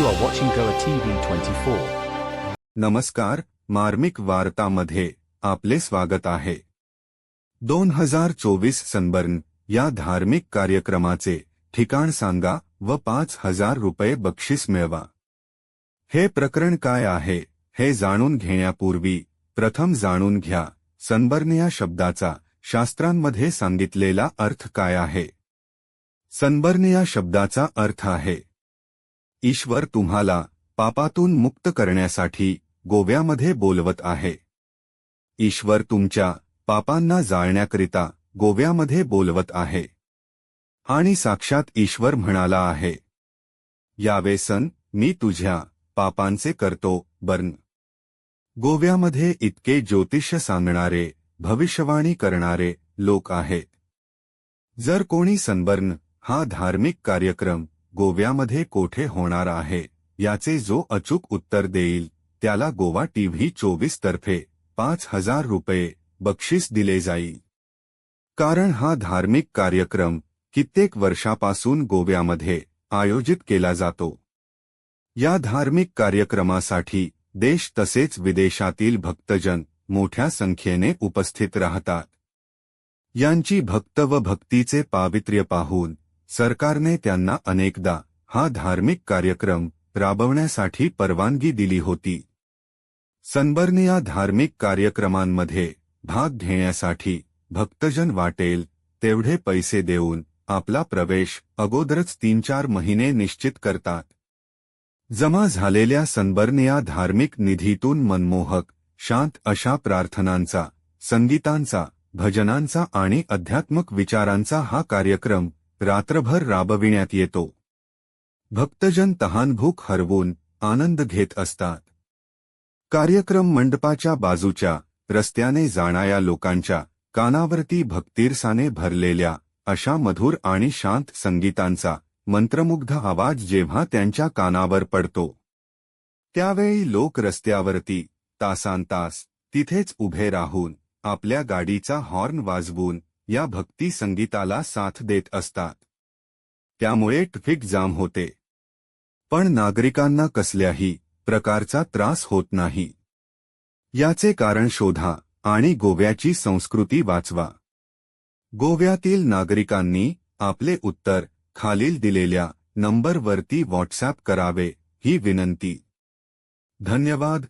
You are watching Goa TV 24. नमस्कार मार्मिक वार्तामध्ये आपले स्वागत आहे. दोन हजार चोवीस सनबर्न या धार्मिक कार्यक्रमाचे ठिकाण सांगा व पाच हजार रुपये बक्षीस मिळवा. हे प्रकरण काय आहे हे जाणून घेण्यापूर्वी प्रथम जाणून घ्या. सनबर्न या शब्दाचा शास्त्रांमध्ये सांगितलेला अर्थ काय आहे? सनबर्न या शब्दाचा अर्थ आहे ईश्वर तुम्हाला पापातून मुक्त करण्यासाठी गोव्यामध्ये बोलवत आहे. ईश्वर तुमच्या पापांना जाळण्याकरिता गोव्यामध्ये बोलवत आहे. आणि साक्षात ईश्वर म्हणाला आहे. यावे सन मी तुझ्या पापांचे करतो बर्न गोव्यामध्ये इतके ज्योतिष्य सांगणारे भविष्यवाणी करणारे लोक आहेत. जर कोणी सनबर्न हा धार्मिक कार्यक्रम गोव्यामध्ये कोठे होणार आहे? याचे जो अचूक उत्तर देईल, त्याला गोवा टीव्ही चोवीस तर्फे पाच हज़ार रुपये बक्षीस दिले जाईल. कारण हा धार्मिक कार्यक्रम कित्येक वर्षापासून गोव्यामध्ये आयोजित केला जातो. या धार्मिक कार्यक्रमासाठी देश तसेच विदेशातील भक्तजन मोठ्या संख्येने उपस्थित राहतात. यांची भक्त व भक्तीचे पावित्र्य पाहून सरकारने त्यांना अनेकदा हा धार्मिक कार्यक्रम राबवण्यासाठी परवानगी दिली होती. सनबर्न या धार्मिक कार्यक्रमांमध्ये भाग घेण्यासाठी भक्तजन वाटेल तेवढे पैसे देऊन आपला प्रवेश अगोदरच तीन चार महिने निश्चित करतात. जमा झालेल्या सनबर्निया धार्मिक निधीतून मनमोहक शांत अशा प्रार्थनांचा संगीतांचा भजनांचा आणि अध्यात्मक विचारांचा हा कार्यक्रम रात्रभर राबविण्यात येतो. भक्तजन तहानभूक हरवून आनंद घेत असतात. कार्यक्रम मंडपाच्या बाजूच्या रस्त्याने जाणाऱ्या लोकांच्या कानावरती भक्तीरसाने भरलेल्या अशा मधुर आणि शांत संगीतांचा मंत्रमुग्ध आवाज जेव्हा त्यांच्या कानावर पडतो त्यावेळी लोक रस्त्यावरती तासांतास तिथेच उभे राहून आपल्या गाडीचा हॉर्न वाजवून या भक्ती संगीताला साथ देत असतात. त्यामुळे ट्रफिक जाम होते. पण नागरिकांना कसल्याही प्रकारचा त्रास होत नाही. याचे कारण शोधा आणि गोव्याची संस्कृती वाचवा. गोव्यातील नागरिकांनी आपले उत्तर खालील दिलेल्या नंबरवरती व्हॉट्सॲप करावे ही विनंती. धन्यवाद.